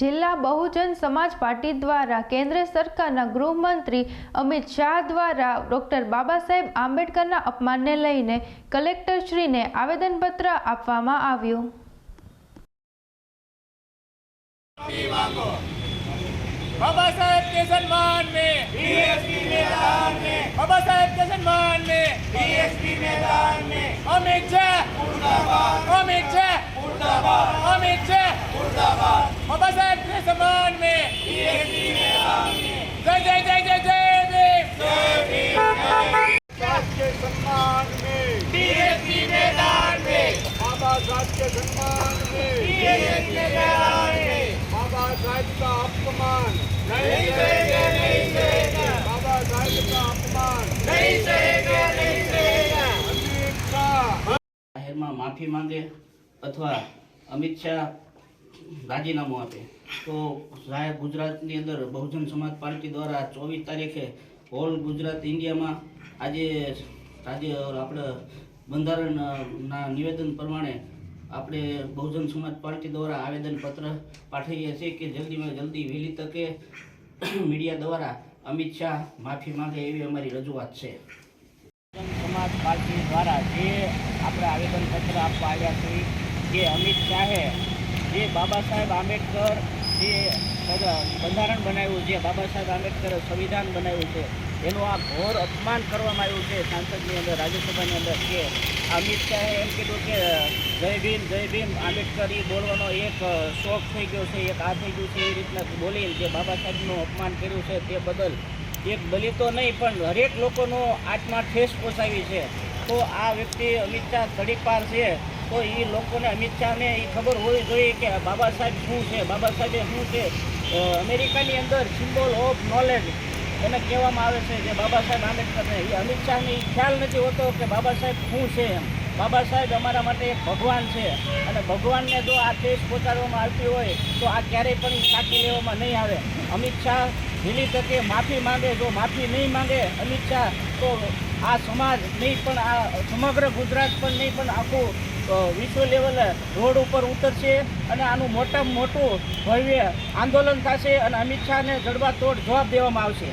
જિલ્લા બહુજન સમાજ પાર્ટી દ્વારા કેન્દ્ર સરકારના ગૃહમંત્રી અમિત શાહ દ્વારા ડૉક્ટર બાબા સાહેબ આંબેડકરના અપમાનને લઈને કલેક્ટરશ્રીને આવેદનપત્ર આપવામાં આવ્યું. બાબા સાહેબ કે સન્માન મેં? ડીએસપી મેદાન મેં. બાબા સાહેબ કે સન્માન મેં? ડીએસપી મેદાન મેં. અમિત શાહ અમિત શાહ मैदान में जय जय जय जय जय भीम जय भीम साहब के सम्मान में बीएसपी मैदान में बाबा साहब के सम्मान में बीएसपी मैदान में बाबा साहब का अपमान नहीं सहेगा नहीं सहेगा बाबा साहब का अपमान नहीं सहेगा नहीं सहेगा अमित शाह જાહેરમાં માફી માંગે અથવા અમિત શાહ રાજીનામું આપે. તો સાહેબ ગુજરાતની અંદર બહુજન સમાજ પાર્ટી દ્વારા ચોવીસ તારીખે ઓલ ગુજરાત ઇન્ડિયામાં આજે રાજ્ય આપણે બંધારણના નિવેદન પ્રમાણે આપણે બહુજન સમાજ પાર્ટી દ્વારા આવેદનપત્ર પાઠવીએ છીએ કે જલ્દીમાં જલ્દી વહેલી તકે મીડિયા દ્વારા અમિત શાહ માફી માંગે એવી અમારી રજૂઆત છે. બહુજન સમાજ પાર્ટી દ્વારા જે આપણે આવેદનપત્ર આપવા આવ્યા છીએ કે અમિત શાહે બાબા સાહેબ આંબેડકર જે બંધારણ બનાવ્યું છે, બાબા સાહેબ આંબેડકરે સંવિધાન બનાવ્યું છે, એનું આ ઘોર અપમાન કરવામાં આવ્યું છે, સાંસદની અંદર, રાજ્યસભાની અંદર કે અમિત શાહે એમ કીધું કે, જય ભીમ જય ભીમ, આંબેડકર એ બોલવાનો એક શોખ થઈ ગયો છે, એક આ થઈ ગયું છે, એ રીતના બોલીને જે બાબા સાહેબનું અપમાન કર્યું છે, તે બદલ એક દલિતો નહીં, પણ હરેક લોકોનો આત્મા ઠેસ પહોંચાવી છે. તો આ વ્યક્તિ અમિત શાહ તડીપાર છે. તો એ લોકોને અમિત શાહને એ ખબર હોવી જોઈએ કે બાબા સાહેબ શું છે? બાબા સાહેબે શું છે? અમેરિકાની અંદર સિમ્બોલ ઓફ નોલેજ એને કહેવામાં આવે છે જે બાબા સાહેબ આંબેડકરને. એ અમિત શાહને એ ખ્યાલ નથી હોતો કે બાબા સાહેબ શું છે એમ. બાબા સાહેબ અમારા માટે એક ભગવાન છે અને ભગવાનને જો આ દેશ પહોંચાડવામાં આવતી હોય તો આ ક્યારેય પણ સાચી લેવામાં નહીં આવે. અમિત શાહ વહેલી તકે માફી માંગે, જો માફી નહીં માંગે અમિત શાહ તો આ સમાજ નહીં પણ આ સમગ્ર ગુજરાત પણ નહીં પણ આખું વિશ્વ લેવલે રોડ ઉપર ઉતરશે અને આનું મોટામાં મોટું ભવ્ય આંદોલન થશે અને અમિત શાહને જડબાતોડ જવાબ દેવામાં આવશે.